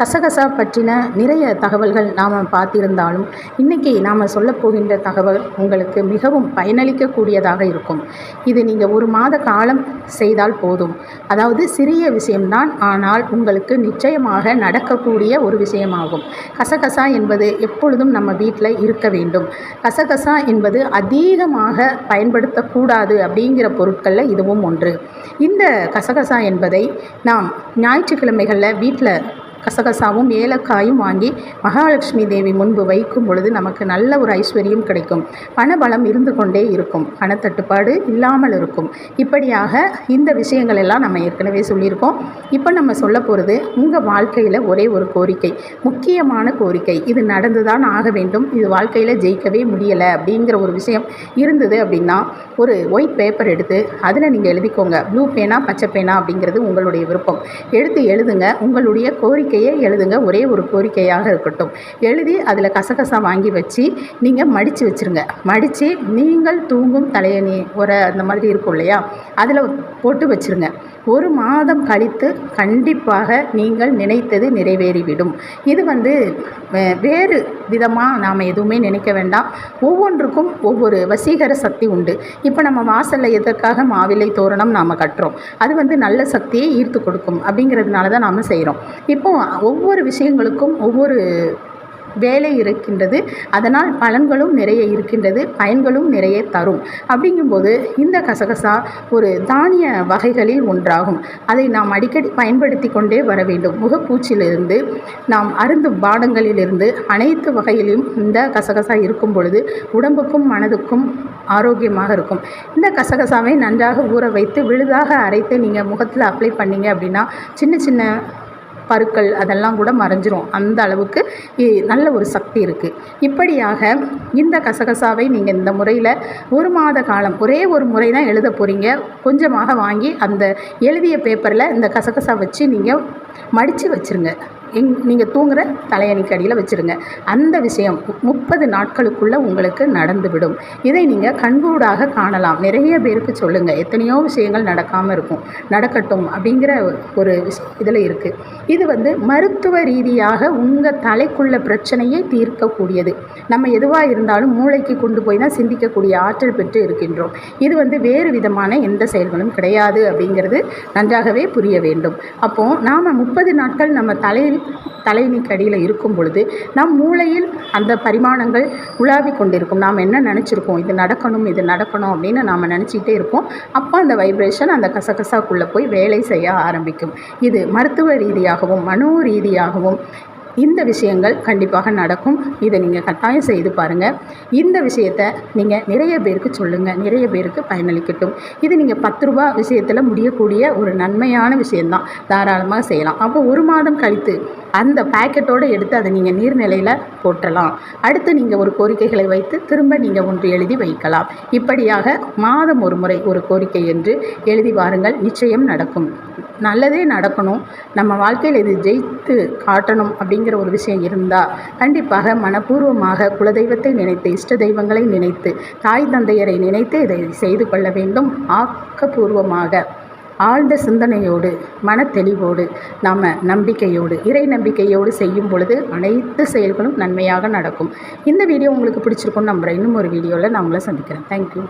கசகசா பற்றின நிறைய தகவல்கள் நாம் பார்த்திருந்தாலும் இன்றைக்கி நாம் சொல்லப்போகின்ற தகவல் உங்களுக்கு மிகவும் பயனளிக்கக்கூடியதாக இருக்கும். இது நீங்கள் ஒரு மாத காலம் செய்தால் போதும். அதாவது சிறிய விஷயம்தான் ஆனால் உங்களுக்கு நிச்சயமாக நடக்கக்கூடிய ஒரு விஷயமாகும். கசகசா என்பது எப்பொழுதும் நம்ம வீட்டில் இருக்க வேண்டும். கசகசா என்பது அதிகமாக பயன்படுத்தக்கூடாது அப்படிங்கிற பொருட்களில் இதுவும் ஒன்று. இந்த கசகசா என்பதை நாம் ஞாயிற்றுக்கிழமைகளில் வீட்டில் கசகசாவும் ஏலக்காயும் வாங்கி மகாலட்சுமி தேவி முன்பு வைக்கும் பொழுது நமக்கு நல்ல ஒரு ஐஸ்வர்யம் கிடைக்கும். பணபலம் இருந்து கொண்டே இருக்கும். பணத்தட்டுப்பாடு இல்லாமல் இருக்கும். இப்படியாக இந்த விஷயங்கள் எல்லாம் நம்ம ஏற்கனவே சொல்லியிருக்கோம். இப்போ நம்ம சொல்ல போகிறது உங்கள் வாழ்க்கையில் ஒரே ஒரு கோரிக்கை. முக்கியமான கோரிக்கை. இது நடந்து தான் ஆக வேண்டும். இது வாழ்க்கையில் ஜெயிக்கவே முடியலை அப்படிங்கிற ஒரு விஷயம் இருந்தது அப்படின்னா ஒரு ஒயிட் பேப்பர் எடுத்து அதில் நீங்கள் எழுதிக்கோங்க. ப்ளூ பேனா பச்சை பேனா அப்படிங்கிறது உங்களுடைய விருப்பம். எடுத்து எழுதுங்க. உங்களுடைய கோரிக்கை கோரிக்கையை எழுதுங்க. ஒரே ஒரு கோரிக்கையாக இருக்கட்டும். எழுதி அதில் கசகசா வாங்கி வச்சு நீங்கள் மடித்து வச்சுருங்க. மடித்து நீங்கள் தூங்கும் தலையணி ஒரு அந்த மாதிரி இருக்கும் இல்லையா? அதில் போட்டு வச்சுருங்க. ஒரு மாதம் கழித்து கண்டிப்பாக நீங்கள் நினைத்தது நிறைவேறிவிடும். இது வந்து வே- வேறு விதமாக நாம் எதுவுமே நினைக்க வேண்டாம். ஒவ்வொன்றுக்கும் ஒவ்வொரு வசீகர சக்தி உண்டு. இப்போ நம்ம வாசலில் எதற்காக மாவிலை தோரணம் நாம் கட்டுறோம்? அது வந்து நல்ல சக்தியை ஈர்த்து கொடுக்கும். அப்படிங்கிறதுனால தான் நாம் செய்கிறோம் இப்போ ஒவ்வொரு விஷயங்களுக்கும் ஒவ்வொரு வேலை இருக்கின்றது. அதனால் பலன்களும் நிறைய இருக்கின்றது பயன்களும் நிறைய தரும். அப்படிங்கும்போது இந்த கசகசா ஒரு தானிய வகைகளில் ஒன்றாகும். அதை நாம் அடிக்கடி பயன்படுத்தி கொண்டே வர வேண்டும். முகப்பூச்சிலிருந்து நாம் அருந்தும் பானங்களிலிருந்து அனைத்து வகையிலும் இந்த கசகசா இருக்கும் பொழுது உடம்புக்கும் மனதுக்கும் ஆரோக்கியமாக இருக்கும். இந்த கசகசாவை நன்றாக ஊற வைத்து விழுதாக அரைத்து நீங்கள் முகத்தில் அப்ளை பண்ணீங்க அப்படின்னா சின்ன சின்ன பருக்கள் அதெல்லாம் கூட மறைஞ்சிரும். அந்த அளவுக்கு நல்ல ஒரு சக்தி இருக்குது இப்படியாக இந்த கசகசாவை நீங்கள் இந்த முறையில் ஒரு மாத காலம் ஒரே ஒரு முறை தான் எழுத போகிறீங்க கொஞ்சமாக வாங்கி அந்த எழுதிய பேப்பரில் இந்த கசகசா வச்சு நீங்கள் மடித்து வச்சுருங்க. எங் நீங்கள் தூங்குகிற தலையணிக்கு அடியில் வச்சுருங்க. அந்த விஷயம் முப்பது நாட்களுக்குள்ளே உங்களுக்கு நடந்துவிடும். இதை நீங்கள் கண்கூடாக காணலாம். நிறைய பேருக்கு சொல்லுங்கள் எத்தனையோ விஷயங்கள் நடக்காமல் இருக்கும். நடக்கட்டும் அப்படிங்கிற ஒரு இதில் இருக்குது இது வந்து மருத்துவ ரீதியாக உங்கள் தலைக்குள்ள பிரச்சனையை தீர்க்கக்கூடியது. நம்ம எதுவாக இருந்தாலும் மூளைக்கு கொண்டு போய் தான் சிந்திக்கக்கூடிய ஆற்றல் பெற்று இருக்கின்றோம். இது வந்து வேறு விதமான எந்த செயல்களும் கிடையாது அப்படிங்கிறது நன்றாகவே புரிய வேண்டும். அப்போது நாம் முப்பது நாட்கள் நம்ம தலையில் தலையணிக்கு அடியில் இருக்கும் பொழுது நம் மூளையில் அந்த பரிமாணங்கள் உலாவிக் கொண்டிருக்கும். நாம் என்ன நினச்சிருக்கோம்? இது நடக்கணும் இது நடக்கணும் அப்படின்னு நாம் நினச்சிக்கிட்டே இருப்போம். அப்போ அந்த வைப்ரேஷன் அந்த கசகசாக்குள்ளே போய் வேலை செய்ய ஆரம்பிக்கும். இது மருத்துவ ரீதியாகவும் மனோ ரீதியாகவும் இந்த விஷயங்கள் கண்டிப்பாக நடக்கும். இதை நீங்கள் கட்டாயம் செய்து பாருங்கள் இந்த விஷயத்தை நீங்கள் நிறைய பேருக்கு சொல்லுங்கள் நிறைய பேருக்கு பயனளிக்கட்டும். இது நீங்கள் பத்து ரூபா விஷயத்தில் முடியக்கூடிய ஒரு நன்மையான விஷயந்தான் தாராளமாக செய்யலாம். அப்போ ஒரு மாதம் கழித்து அந்த பேக்கெட்டோடு எடுத்து அதை நீங்கள் நீர்நிலையில் போட்டலாம். அடுத்து நீங்கள் ஒரு கோரிக்கைகளை வைத்து திரும்ப நீங்கள் ஒன்று எழுதி வைக்கலாம். இப்படியாக மாதம் ஒரு முறை ஒரு கோரிக்கை என்று எழுதி வாருங்கள். நிச்சயம் நடக்கும். நல்லதே நடக்கணும். நம்ம வாழ்க்கையில் இது ஜெயித்து காட்டணும் அப்படிங்கிற ஒரு விஷயம் இருந்தால் கண்டிப்பாக மனப்பூர்வமாக குலதெய்வத்தை நினைத்து இஷ்ட தெய்வங்களை நினைத்து தாய் தந்தையரை நினைத்து இதை செய்து கொள்ள வேண்டும். ஆக்கப்பூர்வமாக ஆழ்ந்த சிந்தனையோடு மனத்தெளிவோடு நாம் நம்பிக்கையோடு இறை நம்பிக்கையோடு செய்யும் பொழுது அனைத்து செயல்களும் நன்மையாக நடக்கும். இந்த வீடியோ உங்களுக்கு பிடிச்சிருக்கும்னு நம்புகிறேன் இன்னும் ஒரு வீடியோவில் நான் உங்களை சந்திக்கிறேன். தேங்க்யூ